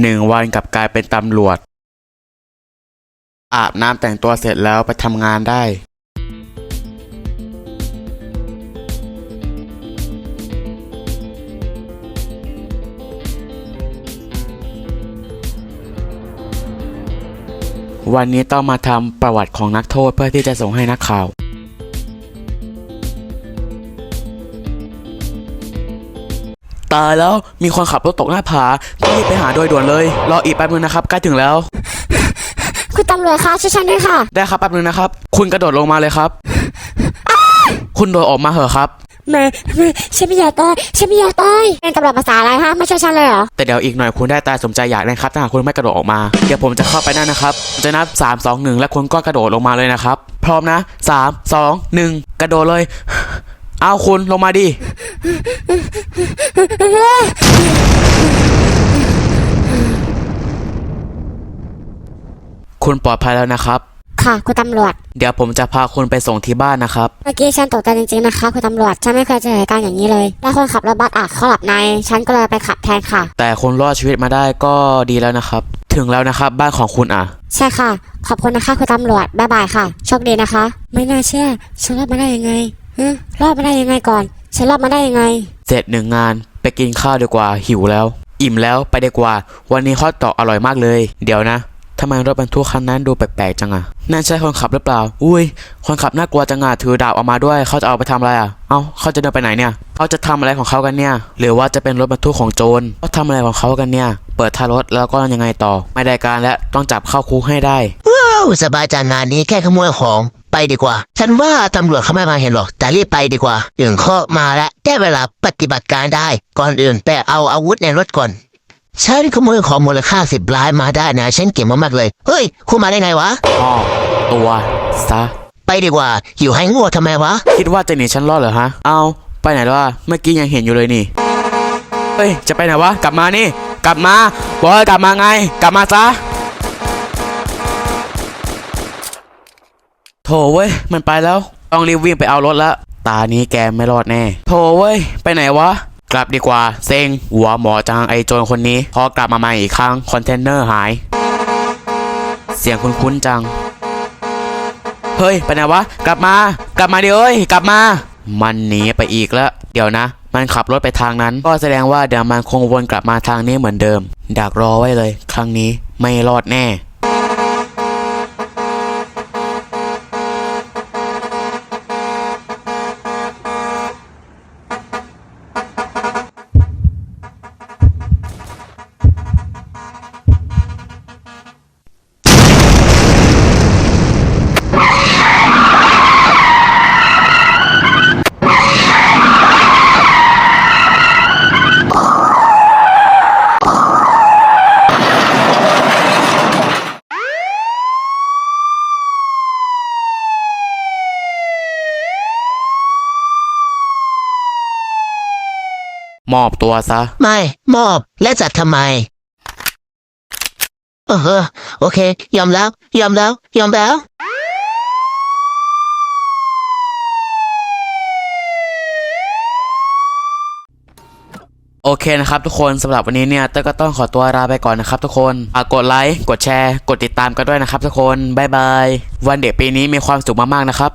หนึ่งวันกับกลายเป็นตำรวจ อาบน้ำแต่งตัวเสร็จแล้วไปทำงานได้วันนี้ต้องมาทำประวัติของนักโทษเพื่อที่จะส่งให้นักข่าว ตายแล้วมีคนขับรถตกหน้าผาต้องรีบไปหาโดยด่วนเลย รออีกแป๊บนึงนะครับใกล้ถึงแล้ว คุณตำรวจคะช่วยฉันด้วยค่ะ ได้ครับแป๊บนึงนะครับ คุณกระโดดลงมาเลยครับ คุณโดดออกมาเหอะครับ แม่แม่ฉันไม่อยากตายฉันไม่อยากตายเป็นตำรวจภาษาอะไรฮะไม่ช่วยฉันเลยเหรอ แต่เดี๋ยวอีกหน่อยคุณได้ตายสมใจอยากนะครับถ้าหากคุณไม่กระโดดออกมา เดี๋ยวผมจะเข้าไปนั่นนะครับ จะนับ 3 2 1 และคุณก็กระโดดลงมาเลยนะครับ พร้อมนะ 3 2 1 กระโดดเลย เอาคุณลงมาดิ คุณปลอดภัยแล้วนะครับ ค่ะคุณตำรวจ เดี๋ยวผมจะพาคุณไปส่งที่บ้านนะครับ เมื่อกี้ฉันตกใจจริงๆนะคะคุณตำรวจ ฉันไม่เคยเจอเหตุการณ์อย่างนี้เลย แล้วคนขับรถบัสอะเขาหลับใน ฉันก็เลยไปขับแทนค่ะ แต่คุณรอดชีวิตมาได้ก็ดีแล้วนะครับ ถึงแล้วนะครับบ้านของคุณอะ ใช่ค่ะ ขอบคุณนะคะคุณตำรวจ บ๊ายบายค่ะ โชคดีนะคะ ไม่น่าเชื่อ ฉันรอดมาได้ยังไง ฮะรอดมาได้ยังไงก่อน ฉันรอดมาได้ยังไง เสร็จหนึ่งงานไปกินข้าวดีกว่าหิวแล้ว อิ่มแล้วไปดีกว่า วันนี้ฮอตดอกอร่อยมากเลย เดี๋ยวนะทำไมรถบรรทุกคันนั้นดูแปลกๆจังอะนั่นใช่คนขับหรือเปล่า อุ้ย คนขับน่ากลัวจังอะถือดาบออกมาด้วย เขาจะเอาไปทำอะไรอะเอ้า เขาจะเดินไปไหนเนี่ย เขาจะทำอะไรของเขากันเนี่ย หรือว่าจะเป็นรถบรรทุกของโจรเขาทำอะไรของเขากันเนี่ย เปิดท้ายรถแล้วก็ยังไงต่อ ไม่ได้การและต้องจับเข้าคุกให้ได้ ว้าว สบายจังงานนี้แค่ขโมยของ ไปดีกว่า ฉันว่าตำรวจเขาไม่มาเห็นหรอก แต่รีบไปดีกว่าถึงข้อมาแล้วได้เวลาปฏิบัติการได้ ก่อนอื่นแต่เอาอาวุธในรถก่อน ฉันขโมยของมูลค่าสิบล้านมาได้นะ ฉันเก่งมากๆเลย เฮ้ย คุณมาได้ไงวะ พ่อตัวซะ ไปดีกว่า อยู่ให้งัวทำไมวะ คิดว่าจะหนีฉันรอดเหรอฮะ เอาไปไหนแล้ววะเมื่อกี้ยังเห็นอยู่เลยนี่ เฮ้ย จะไปไหนวะ กลับมานี่ กลับมา บอกให้กลับมาไง กลับมาซะ โถเว้ย มันไปแล้ว ต้องรีบวิ่งไปเอารถแล้วตานี้แกไม่รอดแน่ โถเว้ย ไปไหนวะ กลับดีกว่า เซ็ง หัวหมอจังไอโจรคนนี้ พอกลับมาใหม่อีกครั้ง คอนเทนเนอร์หาย เสียงคุ้นๆจัง เฮ้ย ไปไหนวะ กลับมา กลับมาดิเอ้ย กลับมา มันหนีไปอีกแล้ว เดี๋ยวนะ มันขับรถไปทางนั้น ก็แสดงว่าเดี๋ยวมันคงวนกลับมาทางนี้เหมือนเดิม ดักรอไว้เลย ครั้งนี้ไม่รอดแน่ มอบตัวซะ ไม่ มอบและจัดทำไมเออโอเค ยอมแล้ว ยอมแล้ว ยอมแล้วโอเคนะครับทุกคนสำหรับวันนี้เนี่ยเต้ยก็ต้องขอตัวลาไปก่อนนะครับทุกคนฝากกดไลค์ กดแชร์ กดติดตามกันด้วยนะครับทุกคน บ๊ายบาย วันเด็กปีนี้มีความสุขมากๆนะครับ